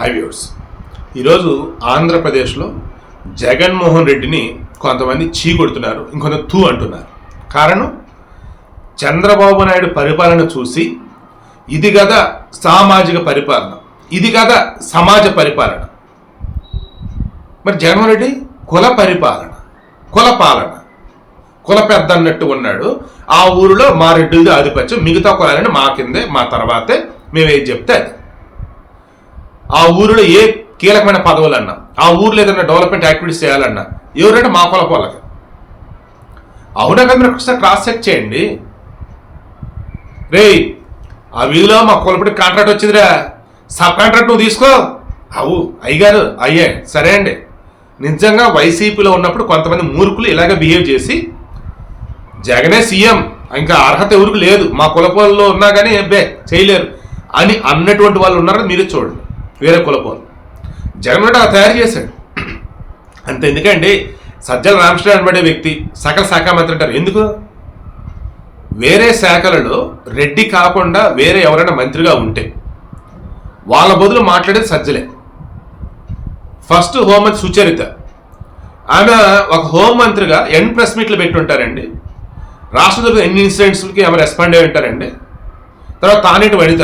హైవ్యూర్స్ ఈరోజు ఆంధ్రప్రదేశ్లో జగన్మోహన్ రెడ్డిని కొంతమంది చీ కొడుతున్నారు ఇంకొంత తూ అంటున్నారు. కారణం? చంద్రబాబు నాయుడు పరిపాలన చూసి ఇది కదా సామాజిక పరిపాలన ఇది కదా సమాజ పరిపాలన. మరి జగన్మోహన్ రెడ్డి కుల పరిపాలన కుల పాలన. కుల పెద్ద అన్నట్టు ఉన్నాడు. ఆ ఊరిలో మా రెడ్డిది ఆధిపత్యం మిగతా కులాలని మా కిందే మా తర్వాతే మేము ఏది చెప్తే అది. ఆ ఊరిలో ఏ కీలకమైన పదవులన్నా ఆ ఊర్లో ఏదైనా డెవలప్మెంట్ యాక్టివిటీస్ చేయాలన్నా ఎవరైనా మా కుల వాళ్ళకి. అవునా కదా మీరు ఒకసారి క్రాస్ చెక్ చేయండి. రే ఆ వీధిలో మా కొలపటి కాంట్రాక్ట్ వచ్చిందిరా. సబ్ కాంట్రాక్ట్ నువ్వు తీసుకో. అవు అయ్యగారు అయ్యే సరే అండి. నిజంగా వైసీపీలో ఉన్నప్పుడు కొంతమంది మూర్ఖులు ఇలాగ బిహేవ్ చేసి జగనే సీఎం ఇంకా అర్హత ఎవరికి లేదు. మా కులపోల్లో ఉన్నా కానీ బే చేయలేరు. అని అన్నటువంటి వాళ్ళు ఉన్నారని మీరే చూడండి. వేరే కులపోదు జగన్ అలా తయారు చేశాడు. అంత ఎందుకండి సజ్జల రామకృష్ణ అనబడే వ్యక్తి సకల శాఖ మంత్రి అంటారు. ఎందుకు? వేరే శాఖలలో రెడ్డి కాకుండా వేరే ఎవరైనా మంత్రిగా ఉంటే వాళ్ళ బదులు మాట్లాడేది సజ్జలే. ఫస్ట్ హోంమంత్రి సుచరిత. ఆమె ఒక హోంమంత్రిగా ఎన్ ప్రెస్ మీట్లు పెట్టుంటారండి రాష్ట్ర జరుగుతున్న ఎన్ని ఇన్సిడెంట్స్కి ఆమె రెస్పాండ్ అయి ఉంటారండి. తర్వాత తానేటి వనిత.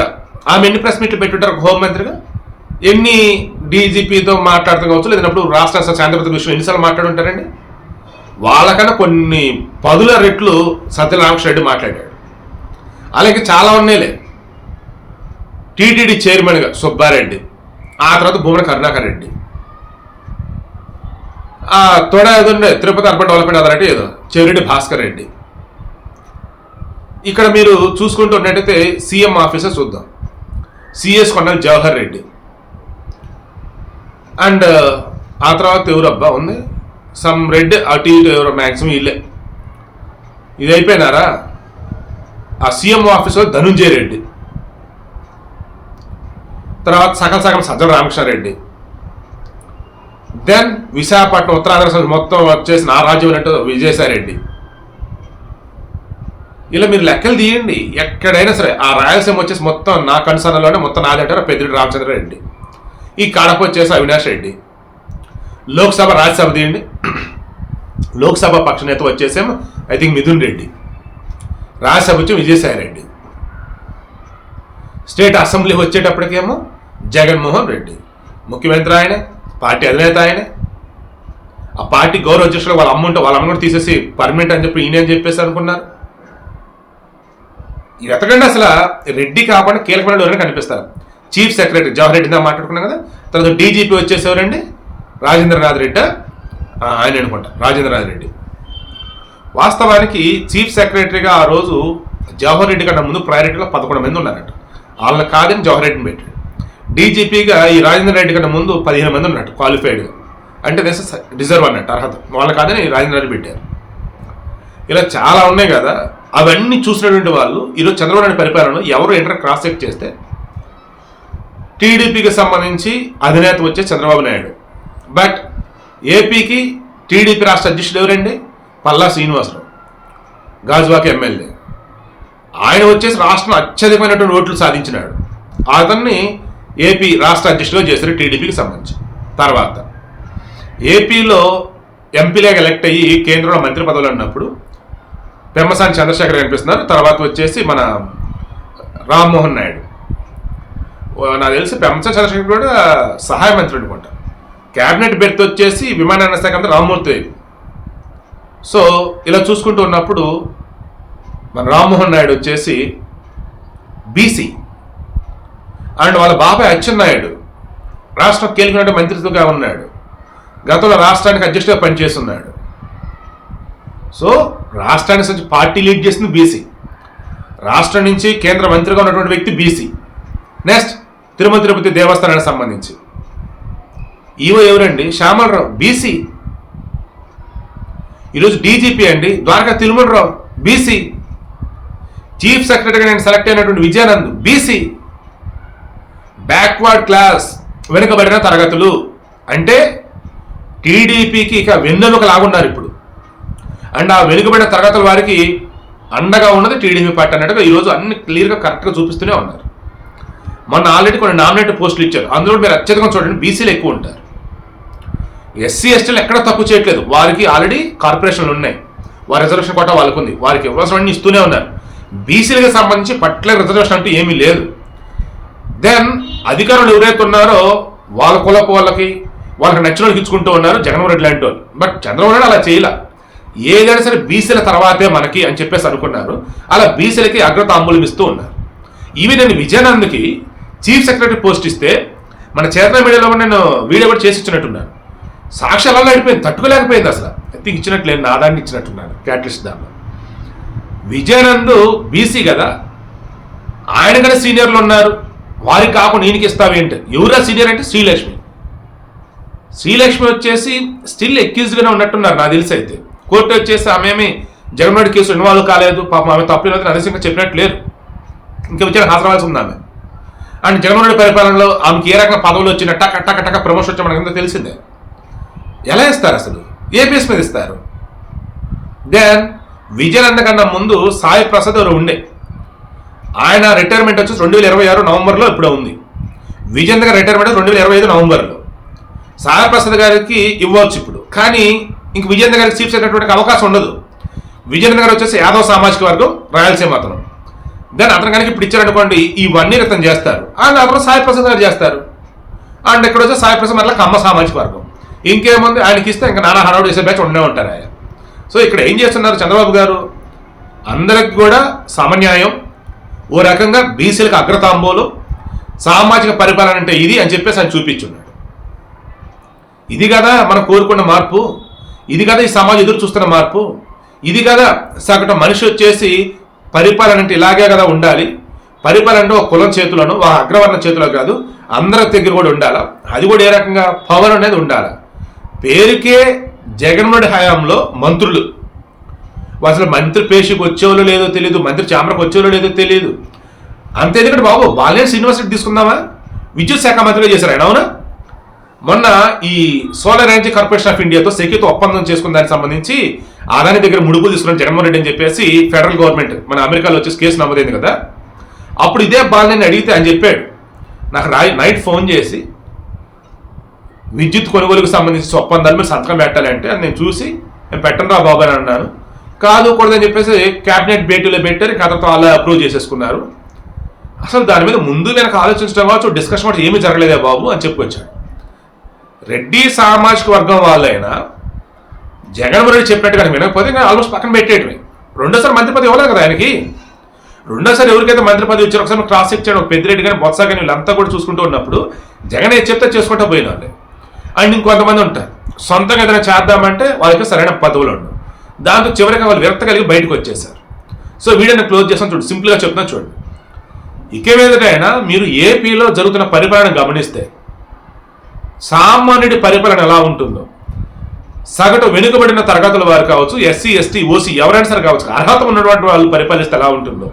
ఆమె ఎన్ని ప్రెస్ మీట్లు పెట్టుంటారు ఒక హోంమంత్రిగా ఎన్ని డీజీపీతో మాట్లాడుతూ కావచ్చు లేదన్నప్పుడు రాష్ట్ర శాంతిభద్రత విషయం ఎన్నిసార్లు మాట్లాడుంటారండి? వాళ్ళకన్నా కొన్ని పదుల రెట్లు సత్యనారాయణ రెడ్డి మాట్లాడాడు. అలాగే చాలా ఉన్నాయిలే. టీటీడీ చైర్మన్గా సుబ్బారెడ్డి ఆ తర్వాత భూమన కరుణాకర్ రెడ్డి. ఆ తోడ ఏదో తిరుపతి అర్బన్ డెవలప్మెంట్ అథారిటీ ఏదో చెవిరెడ్డి భాస్కర్ రెడ్డి. ఇక్కడ మీరు చూసుకుంటూ ఉన్నట్టయితే సీఎం ఆఫీసర్ చూద్దాం. సిఎస్ కొండల్ జవహర్ రెడ్డి. అండ్ ఆ తర్వాత ఎవరు అబ్బా ఉంది? సమ్ రెడ్ అటు ఇటు ఎవరో మ్యాక్సిమం ఇల్లే. ఇది అయిపోయినారా? ఆ సీఎం ఆఫీస్లో ధనుంజయ రెడ్డి. తర్వాత సగం సగం సజ్జల రామకృష్ణారెడ్డి. దెన్ విశాఖపట్నం ఉత్తరాంధ్ర మొత్తం వచ్చేసి నా రాజ్యం అన్నట్టు విజయసాయిరెడ్డి. ఇలా మీరు లెక్కలు తీయండి. ఎక్కడైనా సరే ఆ రాయలసీమ వచ్చేసి మొత్తం నా కన్సర్న్లోనే మొత్తం నాదంటారు పెద్దిరెడ్డి రామచంద్ర ఈ కడప వచ్చేసి అవినాష్ రెడ్డి. లోక్సభ రాజ్యసభ తీయండి లోక్సభ పక్ష నేత వచ్చేసేమో ఐ థింక్ మిథున్ రెడ్డి. రాజ్యసభ వచ్చి విజయసాయి రెడ్డి. స్టేట్ అసెంబ్లీ వచ్చేటప్పటికేమో జగన్మోహన్ రెడ్డి. ముఖ్యమంత్రి ఆయనే పార్టీ అధినేత ఆయనే. ఆ పార్టీ గౌరవ అధ్యక్షులు వాళ్ళ అమ్మ ఉంటే వాళ్ళ అమ్మ కూడా తీసేసి పర్మనెంట్ అని చెప్పి ఈయన అని చెప్పేసి అనుకున్నారు. ఇది ఎతకండి అసలు రెడ్డి కాకుండా కీలకమైన ఎవరైనా కనిపిస్తారు. చీఫ్ సెక్రటరీ జవహర్ రెడ్డి దా మాట్లాడుకున్నాం కదా? తర్వాత డీజీపీ వచ్చేసి ఎవరండి? రాజేంద్రనాథ్ రెడ్డి? ఆయన అనుకుంటా. రాజేంద్రనాథ్ రెడ్డి. వాస్తవానికి చీఫ్ సెక్రటరీగా ఆ రోజు జవహర్ రెడ్డి కన్నా ముందు ప్రయారిటీలో పదకొండు మంది ఉన్నారట. వాళ్ళని కాదని జవహర్ రెడ్డిని పెట్టాడు. డీజీపీగా ఈ రాజేంద్ర రెడ్డి కన్నా ముందు పదిహేను మంది ఉన్నట్టు క్వాలిఫైడ్గా అంటే దిస్ డిజర్వ్ అన్నట్టు అర్హత. వాళ్ళ కాదని రాజేంద్ర రెడ్డి పెట్టారు. ఇలా చాలా ఉన్నాయి కదా. అవన్నీ చూసినటువంటి వాళ్ళు ఈరోజు చంద్రబాబు నాయుడు పరిపాలనలో ఎవరు ఎంటర్ క్రాస్ చెక్ చేస్తే టీడీపీకి సంబంధించి అధినేత వచ్చే చంద్రబాబు నాయుడు. బట్ ఏపీకి టీడీపీ రాష్ట్ర అధ్యక్షుడు ఎవరండి? పల్లా శ్రీనివాసరావు గాజువాక ఎమ్మెల్యే. ఆయన వచ్చేసి రాష్ట్రం అత్యధికమైనటువంటి ఓట్లు సాధించినాడు. అతన్ని ఏపీ రాష్ట్ర అధ్యక్షుడిగా చేశారు టీడీపీకి సంబంధించి. తర్వాత ఏపీలో ఎంపీలేగా ఎలక్ట్ అయ్యి కేంద్రంలో మంత్రి పదవులు అన్నప్పుడు పెమ్మసాని చంద్రశేఖర్ కనిపిస్తున్నారు. తర్వాత వచ్చేసి మన రామ్మోహన్ నాయుడు. నాకు తెలిసి పెమ్మసాని చంద్రశేఖర్ కూడా సహాయ మంత్రి అనుకుంటా. క్యాబినెట్ బెర్త్ వచ్చేసి విమానయాన శాఖ అంతా రామ్మూర్తి. సో ఇలా చూసుకుంటూ ఉన్నప్పుడు మన రామ్మోహన్ నాయుడు వచ్చేసి బీసీ అండ్ వాళ్ళ బాబాయ్ అచ్చెన్నాయుడు రాష్ట్ర కీలకమైన మంత్రిత్వగా ఉన్నాడు. గతంలో రాష్ట్రానికి అధ్యక్షుడిగా పనిచేస్తున్నాడు. సో రాష్ట్రానికి సంబంధించి పార్టీ లీడ్ చేసింది బీసీ రాష్ట్రం నుంచి కేంద్ర మంత్రిగా ఉన్నటువంటి వ్యక్తి బీసీ నెక్స్ట్ తిరుమల తిరుపతి దేవస్థానానికి సంబంధించి. ఈవో ఎవరండి? శ్యామలరావు బీసీ ఈరోజు డీజీపీ అండి ద్వారకా తిరుమలరావు బీసీ చీఫ్ సెక్రటరీగా నేను సెలెక్ట్ అయినటువంటి విజయానంద్ బీసీ బ్యాక్వర్డ్ క్లాస్ వెనుకబడిన తరగతులు. అంటే టీడీపీకి ఇక వెన్నెముక లాగున్నారు ఇప్పుడు. అండ్ ఆ వెనుకబడిన తరగతుల వారికి అండగా ఉన్నది టీడీపీ పార్టీ అన్నట్టుగా ఈరోజు అన్ని క్లియర్గా కరెక్ట్గా చూపిస్తూనే ఉన్నారు. మొన్న ఆల్రెడీ కొన్ని నామినేట్ పోస్టులు ఇచ్చారు. అందులో మీరు అత్యధికంగా చూడండి బీసీలు ఎక్కువ ఉంటారు. ఎస్సీ ఎస్టీలు ఎక్కడ తప్పు చేయట్లేదు. వారికి ఆల్రెడీ కార్పొరేషన్లు ఉన్నాయి. వారి రిజర్వేషన్ కోట వాళ్ళకు ఉంది వారికి ఇవ్వాల్సిన ఇస్తూనే ఉన్నారు. బీసీలకు సంబంధించి పర్టికులర్ రిజర్వేషన్ అంటూ ఏమీ లేదు. దెన్ అధికారులు ఎవరైతే ఉన్నారో వాళ్ళ కులపు వాళ్ళకి వాళ్ళకి నచ్చిన వాళ్ళకి ఇచ్చుకుంటూ ఉన్నారు జగన్మోహన్ రెడ్డి లాంటి వాళ్ళు. బట్ చంద్రబాబు నాయుడు అలా చేయలే. ఏదైనా సరే బీసీల తర్వాతే మనకి అని చెప్పేసి అనుకున్నారు. అలా బీసీలకి అగ్రతాంబూలం ఇస్తూ ఉన్నారు. ఇవి నేను విజయానందకి చీఫ్ సెక్రటరీ పోస్ట్ ఇస్తే మన చేతన మీడియాలో కూడా నేను వీడియో కూడా చేసి ఇచ్చినట్టున్నాను. సాక్ష్యాలలో అడిపోయింది అయిపోయింది తట్టుకోలేకపోయింది అసలు. అయితే ఇచ్చినట్లేదు నా దాన్ని ఇచ్చినట్టున్నాను క్యాటలిస్ట్ దానిలో విజయానందు బీసీ కదా ఆయన కూడా సీనియర్లు ఉన్నారు. వారికి కాకుండా ఈయనకి ఇస్తావేంటి ఎవరా సీనియర్ అంటే శ్రీలక్ష్మి. శ్రీలక్ష్మి వచ్చేసి స్టిల్ ఎక్యూజ్గానే ఉన్నట్టున్నారు నాకు తెలిసి అయితే. కోర్టు వచ్చేసి ఆమెమి జగన్మోహన్ కేసు ఇన్వాల్వ్ కాలేదు పాపం ఆమె తప్పులేదు నరసింహ చెప్పినట్టు లేరు. ఇంకా విచారణ హాజరవాల్సి ఉంది ఆమె. అండ్ జగన్మోహన్ రెడ్డి పరిపాలనలో ఆమెకి ఏ రకంగా పదవులు వచ్చిన టక టక టక ప్రమోషన్ వచ్చి మనకి తెలిసిందే? ఎలా ఇస్తారు అసలు? ఏ బేస్ మీద ఇస్తారు. దెన్ విజయనంద కన్నా ముందు సాయి ప్రసాద్ ఎవరు ఉండే. ఆయన రిటైర్మెంట్ వచ్చి రెండు వేల ఇరవై ఆరు నవంబర్లో ఇప్పుడు ఉంది. విజయేంద్ర గారి రిటైర్మెంట్ రెండు వేల ఇరవై ఐదు నవంబర్లో. సాయి ప్రసాద్ గారికి ఇవ్వచ్చు ఇప్పుడు. కానీ ఇంక విజయేంద్ర గారికి చీఫ్ సెక్రటరీకి అవకాశం ఉండదు. విజయేంద్ర గారు వచ్చేసి యాదవ్ సామాజిక వర్గం రాయలసీమ అతను. దాని అతను కనుక ఇప్పుడు ఇచ్చారనుకోండి ఇవన్నీ రతం చేస్తారు. అండ్ అతను సాయి ప్రసాద్ గారు చేస్తారు. అండ్ ఇక్కడ వచ్చి సాయి ప్రసాద్ మళ్ళీ కమ్మ సామాజిక వర్గం. ఇంకేముంది? ఆయనకి ఇస్తే ఇంకా నానా హడావుడు చేసే బ్యాచ్ ఉండే ఉంటారు ఆయన. సో ఇక్కడ ఏం చేస్తున్నారు చంద్రబాబు గారు? అందరికి కూడా సమన్యాయం. ఓ రకంగా బీసీలకు అగ్రతాంబోలు. సామాజిక పరిపాలన అంటే ఇది అని చెప్పేసి ఆయన చూపించున్నాడు. ఇది కదా మనం కోరుకున్న మార్పు. ఇది కదా ఈ సమాజం ఎదురు చూస్తున్న మార్పు. ఇది కదా సగటు మనిషి వచ్చేసి పరిపాలన అంటే ఇలాగే కదా ఉండాలి. పరిపాలన అంటే ఒక కులం చేతులను ఒక అగ్రవర్ణ చేతిలో కాదు అందరి దగ్గర కూడా ఉండాలి? అది కూడా ఏ రకంగా పవర్ అనేది ఉండాలి? పేరుకే జగన్మోహన్ హయాంలో మంత్రులు. అసలు మంత్రి పేషికి వచ్చేవాళ్ళు లేదో తెలియదు మంత్రి చామరకు వచ్చేవాళ్ళు లేదో తెలియదు అంతే ఎందుకంటే బాబు బాలినేని యూనివర్సిటీ తీసుకుందామా? విద్యుత్ శాఖ మంత్రిగా చేశారు ఆయన అవునా? మొన్న ఈ సోలార్ ఎనర్జీ కార్పొరేషన్ ఆఫ్ ఇండియాతో సెక్యూతో ఒప్పందం చేసుకున్న దానికి సంబంధించి ఆదాని దగ్గర ముడుపులు తీసుకున్న జగన్మోహన్ రెడ్డి అని చెప్పేసి ఫెడరల్ గవర్నమెంట్ మన అమెరికాలో వచ్చేసి కేసు నమోదైంది కదా. అప్పుడు ఇదే బాలని అడిగితే అని చెప్పాడు. నాకు రాయి నైట్ ఫోన్ చేసి విద్యుత్ కొనుగోలుకు సంబంధించి ఒప్పందాలు మీరు సంతకం పెట్టాలంటే అది నేను చూసి నేను పెట్టను రా బాబు అని అన్నాను. కాదు కూడదని చెప్పేసి క్యాబినెట్ భేటీలో పెట్టారు కథతో అలా అప్రూవ్ చేసేసుకున్నారు. అసలు దాని మీద ముందు వెనక ఆలోచించడం కావచ్చు డిస్కషన్ ఏమీ జరగలేదే బాబు అని చెప్పుకొచ్చాడు రెడ్డి సామాజిక వర్గం వాళ్ళైనా జగన్మోహన్ రెడ్డి చెప్పినట్టుగా వినకపోతే ఇంకా ఆల్మోస్ట్ పక్కన పెట్టేయడమే రెండోసారి మంత్రి పదవి ఇవ్వలేదు కదా ఆయనకి. రెండోసారి ఎవరికైతే మంత్రి పదవి ఇచ్చారు ఒకసారి క్రాస్ చెక్ చేయడం ఒక పెద్దిరెడ్డి కానీ బొత్స కానీ వీళ్ళంతా కూడా చూసుకుంటూ ఉన్నప్పుడు జగన్ ఏది చెప్తే చేసుకుంటూ పోయిన అండ్ ఇంకొంతమంది ఉంటారు. సొంతంగా ఏదైనా చేద్దామంటే వాళ్ళకి సరైన పదవులు ఉండవు దాంతో చివరికి వాళ్ళు విరక్త కలిగి బయటకు వచ్చేసారు సో వీడియోని క్లోజ్ చేస్తాను చూడు సింపుల్గా చెప్తున్నా చూడండి ఇక మీదటైనా మీరు ఏపీలో జరుగుతున్న పరిపాలన గమనిస్తే సామాన్యుడి పరిపాలన ఎలా ఉంటుందో సగటు వెనుకబడిన తరగతుల వారు కావచ్చు ఎస్సీ ఎస్టీ ఓసీ ఎవరైనా సరే కావచ్చు. అర్హత ఉన్నటువంటి వాళ్ళు పరిపాలిస్తే ఎలా ఉంటుందో.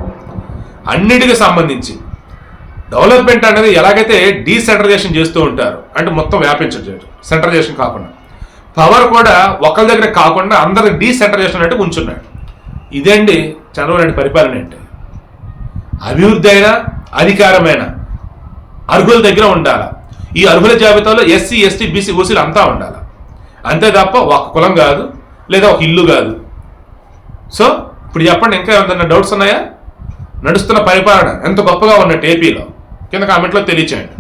అన్నిటికీ సంబంధించి డెవలప్మెంట్ అనేది ఎలాగైతే డీసెంట్రలైజేషన్ చేస్తూ ఉంటారు అంటే మొత్తం వ్యాపించడం సెంట్రలైజేషన్ కాకుండా. పవర్ కూడా ఒకరి దగ్గర కాకుండా అందరికి డీసెంట్రలైజేషన్ అంటే ఉంచున్నాడు ఇదేండి చంద్రబాబు నాయుడు పరిపాలన అంటే అభివృద్ధి అయినా అధికారమైన అర్హుల దగ్గర ఉండాలి? ఈ అర్హుల జాబితాలో ఎస్సీ ఎస్టీ బీసీ ఓసీలు అంతా ఉండాలి? అంతే తప్ప ఒక కులం కాదు లేదా ఒక ఇల్లు కాదు. సో ఇప్పుడు చెప్పండి ఇంకా ఏమైనా డౌట్స్ ఉన్నాయా? నడుస్తున్న పరిపాలన ఎంత గొప్పగా ఉన్నట్టు ఏపీలో కింద కామెంట్లో తెలియచేయండి.